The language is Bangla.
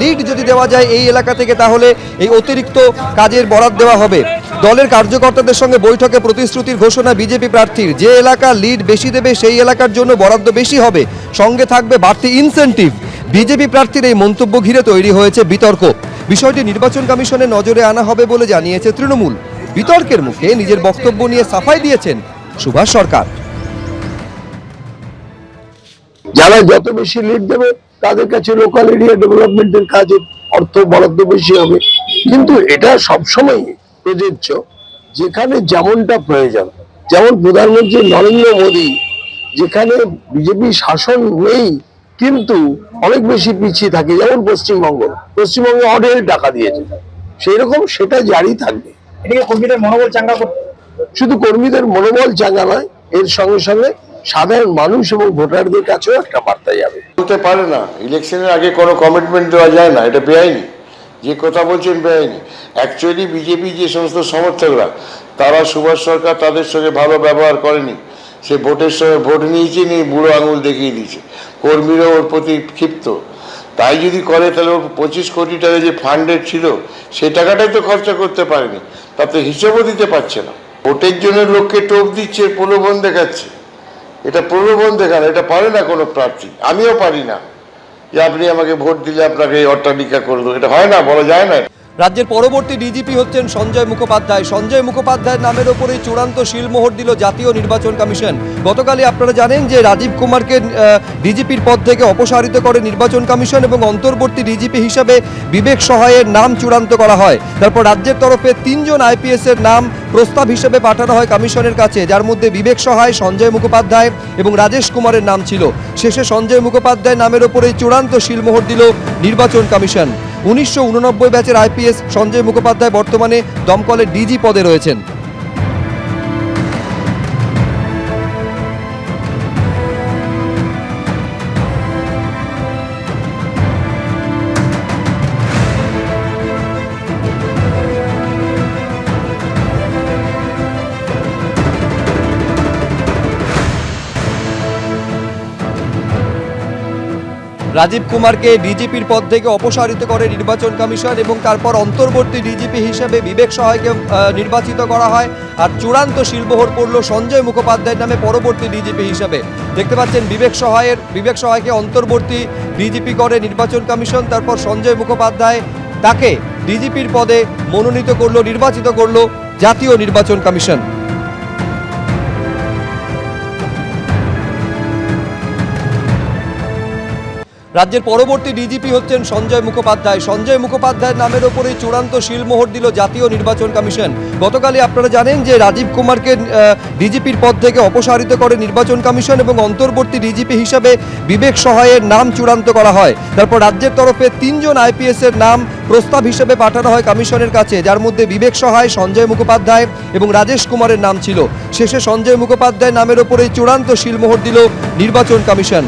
লিড যদি দেওয়া যায় এই এলাকা থেকে, তাহলে এই অতিরিক্ত কাজের বরাদ দেওয়া হবে। দলের কার্যকর্তাদের সঙ্গে বৈঠকে প্রতিশ্রুতির ঘোষণা বিজেপি প্রার্থীর। যে এলাকা লিড বেশি দেবে, সেই এলাকার জন্য বরাদ্দ বেশি হবে। সঙ্গে থাকবে বাড়তি ইনসেনটিভ বিজেপি প্রার্থীর এই মন্তব্য ঘিরে তৈরি হয়েছে বিতর্ক। বিষয়টি নির্বাচন কমিশনের নজরে আনা হবে বলে জানিয়েছে তৃণমূল। বিতর্কের মুখে নিজের বক্তব্য নিয়ে সাফাই দিয়েছেন সুভাষ সরকার। যারা যত বেশি লিড দেবে তাদের কাছে লোকাল এরিয়া ডেভেলপমেন্টের কাজে অর্থ বরাদ্দ বেশি হবে। কিন্তু এটা সবসময় প্রযোজ্য। যেখানে যেমনটা প্রয়োজন যেমন প্রধানমন্ত্রী নরেন্দ্র মোদী যেখানে বিজেপি শাসন নেই কিন্তু অনেক বেশি পিছিয়ে থাকে যেমন পশ্চিমবঙ্গ। পশ্চিমবঙ্গে অঢেল টাকা দিয়েছে। সেই রকম সেটা জারি থাকবে। এদিকে কর্মীদের মনোবল চাঙ্গা করতে শুধু কর্মীদের মনোবল চাঙ্গা নয় এর সঙ্গে সঙ্গে সাধারণ মানুষ এবং ভোটারদের কাছেও একটা বার্তা যাবে। বলতে পারে না। ইলেকশনের আগে কোনো কমিটমেন্ট দেওয়া যায় না, এটা বেআইনি। যে কথা বলছেন বেআইনি। অ্যাকচুয়ালি বিজেপি যে সমস্ত সমর্থকরা, তারা সুভাষ সরকার তাদের সঙ্গে ভালো ব্যবহার করেনি। সে ভোটের সময় ভোট নিয়েছে, নিয়ে বুড়ো আঙুল দেখিয়ে দিয়েছে। কর্মীরা ওর প্রতি ক্ষিপ্ত। তাই যদি করে, তাহলে ওর পঁচিশ কোটি টাকা যে ফান্ডেড ছিল সেই টাকাটাই তো খরচা করতে পারেনি। তাতে হিসেবও দিতে পারছে না। ভোটের জন্য লোককে টোপ দিচ্ছে, প্রলোভন দেখাচ্ছে। এটা প্রলোভন দেখানো এটা পারে না কোনো প্রার্থী। আমিও পারি না। যে আপনি আমাকে ভোট দিলে আপনাকে এই অট্টালিকা করে দেবো এটা হয় না, বলা যায় না। রাজ্যের পরবর্তী ডিজিপি হচ্ছেন সঞ্জয় মুখোপাধ্যায়। সঞ্জয় মুখোপাধ্যায়ের নামের ওপরেই চূড়ান্ত শিলমোহর দিল জাতীয় নির্বাচন কমিশন। গতকালই আপনারা জানেন যে রাজীব কুমারকে ডিজিপির পদ থেকে অপসারিত করে নির্বাচন কমিশন এবং অন্তর্বর্তী ডিজিপি হিসাবে বিবেক সহায়ের নাম চূড়ান্ত করা হয়। তারপর রাজ্যের তরফে তিনজন আইপিএস এর নাম প্রস্তাব হিসেবে পাঠানো হয় কমিশনের কাছে, যার মধ্যে বিবেক সহায়, সঞ্জয় মুখোপাধ্যায় এবং রাজেশ কুমারের নাম ছিল। শেষে সঞ্জয় মুখোপাধ্যায় নামের ওপরেই চূড়ান্ত শিলমোহর দিল নির্বাচন কমিশন। উনিশশো উননব্বই ব্যাচের আইপিএস সঞ্জয় মুখোপাধ্যায় বর্তমানে দমকলের ডিজি পদে রয়েছেন। রাজীব কুমারকে ডিজিপির পদ থেকে অপসারিত করে নির্বাচন কমিশন এবং তারপর অন্তর্বর্তী ডিজিপি হিসেবে বিবেক সহায়কে নির্বাচিত করা হয়। আর চূড়ান্ত শিলবহর পড়ল সঞ্জয় মুখোপাধ্যায়ের নামে পরবর্তী ডিজিপি হিসেবে। দেখতে পাচ্ছেন বিবেক সহায়ের, বিবেক সহায়কে অন্তর্বর্তী ডিজিপি করে নির্বাচন কমিশন, তারপর সঞ্জয় মুখোপাধ্যায় তাকে ডিজিপির পদে মনোনীত করল, নির্বাচিত করল জাতীয় নির্বাচন কমিশন। রাজ্যের পরবর্তী ডিজিপি হচ্ছেন সঞ্জয় মুখোপাধ্যায়। সঞ্জয় মুখোপাধ্যায়ের নামের ওপরেই চূড়ান্ত শিলমোহর দিল জাতীয় নির্বাচন কমিশন। গতকালই আপনারা জানেন যে রাজীব কুমারকে ডিজিপির পদ থেকে অপসারিত করে নির্বাচন কমিশন এবং অন্তর্বর্তী ডিজিপি হিসাবে বিবেক সহায়ের নাম চূড়ান্ত করা হয়। তারপর রাজ্যের তরফে তিনজন আইপিএসের নাম প্রস্তাব হিসেবে পাঠানো হয় কমিশনের কাছে, যার মধ্যে বিবেক সহায়, সঞ্জয় মুখোপাধ্যায় এবং রাজেশ কুমারের নাম ছিল। শেষে সঞ্জয় মুখোপাধ্যায় নামের ওপরেই চূড়ান্ত শিলমোহর দিল নির্বাচন কমিশন।